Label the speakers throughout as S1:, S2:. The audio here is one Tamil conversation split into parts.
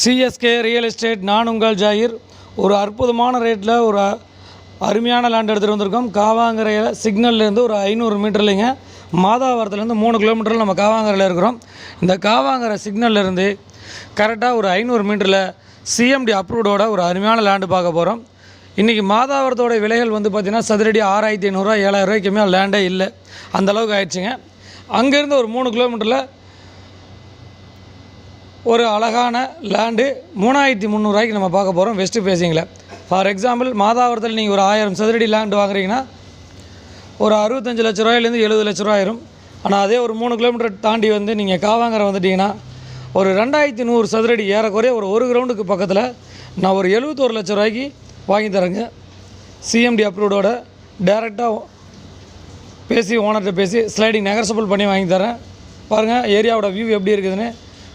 S1: சிஎஸ்கே ரியல் எஸ்டேட் நான் உங்கள் ஜாகிர் ஒரு அற்புதமான ரேட்டில் ஒரு அருமையான லேண்ட் எடுத்துகிட்டு வந்திருக்கோம். காவாங்கரையில் சிக்னல்லேருந்து ஒரு ஐநூறு மீட்டர்லைங்க. மாதாவரத்துலேருந்து மூணு கிலோமீட்டரில் நம்ம காவாங்கரையில் இருக்கிறோம். இந்த காவாங்கரை சிக்னல்லேருந்து கரெக்டாக ஒரு ஐநூறு மீட்டரில் சிஎம்டி அப்ரூவ்டோட ஒரு அருமையான லேண்டு பார்க்க போகிறோம் இன்றைக்கி மாதாவரத்தோட விலைகள் வந்து பார்த்திங்கன்னா சதுரடி ஆறாயிரத்தி ஐநூறுரூவா ஏழாயிரம் லேண்டே இல்லை. அந்தளவுக்கு ஆயிடுச்சுங்க. அங்கேருந்து ஒரு மூணு கிலோமீட்டரில் ஒரு அழகான லேண்டு மூணாயிரத்தி முந்நூறுரூவாய்க்கு நம்ம பார்க்க போகிறோம் வெஸ்ட் ஃபேஸிங்கில் ஃபார் எக்ஸாம்பிள் மாதாவரத்தில் நீங்கள் ஒரு ஆயிரம் சதுரடி லேண்டு வாங்குறீங்கன்னா ஒரு அறுபத்தஞ்சு லட்ச ரூபாயிலேருந்து எழுபது லட்ச ரூபா ஆயிரும். ஆனால் அதே ஒரு மூணு கிலோமீட்டர் தாண்டி வந்து நீங்கள் காவாங்கரை வந்துட்டிங்கன்னா ஒரு ரெண்டாயிரத்தி நூறு சதுரடி ஏறக்குறைய ஒரு ஒரு கிரவுண்டுக்கு பக்கத்தில் நான் ஒரு எழுபத்தோரு லட்ச ரூபாய்க்கு வாங்கி தரேங்க. சிஎம்டி அப்ரூவ்டோட டேரெக்டாக பேசி ஓனர்கிட்ட பேசி ஸ்லைடிங் நெகர்சபிள் பண்ணி வாங்கி தரேன். பாருங்கள் ஏரியாவோட வியூ எப்படி இருக்குதுன்னு.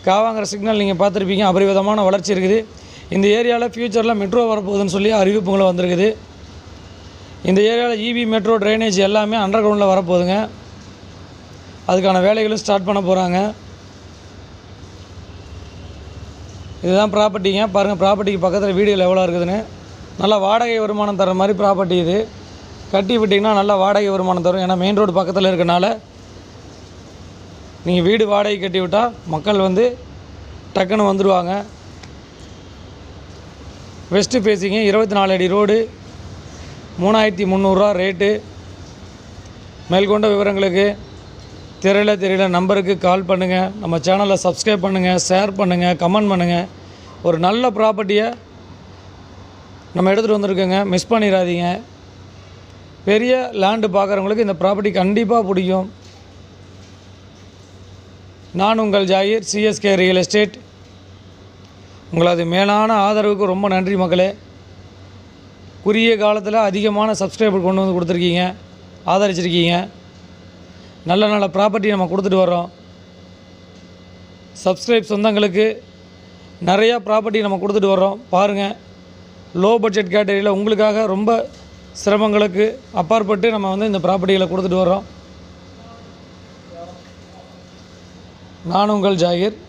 S1: காவாங்கிற சிக்னல் நீங்கள் பார்த்துருப்பீங்க. அபரிவிதமான வளர்ச்சி இருக்குது. இந்த ஏரியாவில் ஃப்யூச்சரில் மெட்ரோ வரப்போகுதுன்னு சொல்லி அறிவிப்புங்களும் வந்திருக்குது. இந்த ஏரியாவில் இபி மெட்ரோ ட்ரைனேஜ் எல்லாமே அண்டர் கிரவுண்டில் வரப்போகுதுங்க. அதுக்கான வேலைகளும் ஸ்டார்ட் பண்ண போகிறாங்க இதுதான் ப்ராப்பர்ட்டிங்க பாருங்கள் ப்ராப்பர்ட்டிக்கு பக்கத்தில் வீடுகள் எவ்வளோ இருக்குதுன்னு. நல்லா வாடகை வருமானம் தர மாதிரி ப்ராப்பர்ட்டி இது. கட்டி விட்டிங்கன்னா நல்லா வாடகை வருமானம் தரும். ஏன்னா மெயின் ரோடு பக்கத்தில் இருக்கனால நீங்கள் வீடு வாடகை கட்டி விட்டால் மக்கள் வந்து டக்குன்னு வந்துடுவாங்க வெஸ்ட்டு ஃபேஸிங்கு இருபத்தி நாலு அடி ரோடு மூணாயிரத்தி முந்நூறுரூவா ரேட்டு. மேற்கொண்ட விவரங்களுக்கு தெரியல தெரியல நம்பருக்கு கால் பண்ணுங்கள் நம்ம சேனலை சப்ஸ்கிரைப் பண்ணுங்கள் ஷேர் பண்ணுங்கள் கமெண்ட் பண்ணுங்கள் ஒரு நல்ல ப்ராப்பர்ட்டியை நம்ம எடுத்துகிட்டு வந்திருக்கோங்க. மிஸ் பண்ணிடாதீங்க. பெரிய லேண்டு பார்க்குறவங்களுக்கு இந்த ப்ராப்பர்ட்டி கண்டிப்பாக பிடிக்கும். நான் உங்கள் ஜாகிர் சிஎஸ்கே ரியல் எஸ்டேட் உங்களது மேலான ஆதரவுக்கு ரொம்ப நன்றி மக்களே. குறுகிய காலத்தில் அதிகமான சப்ஸ்கிரைபர் கொண்டு வந்து கொடுத்துருக்கீங்க. ஆதரிச்சிருக்கீங்க. நல்ல நல்ல ப்ராப்பர்ட்டி நம்ம கொடுத்துட்டு வரோம் சப்ஸ்கிரைப் சொந்தங்களுக்கு நிறையா ப்ராப்பர்ட்டி நம்ம கொடுத்துட்டு வரோம் பாருங்கள் லோ பட்ஜெட் கேட்டகரியில் உங்களுக்காக ரொம்ப சிரமங்களுக்கு அப்பாற்பட்டு நம்ம வந்து இந்த ப்ராப்பர்ட்டிகளை கொடுத்துட்டு வரோம் நான் உங்கள் ஜாகிர்.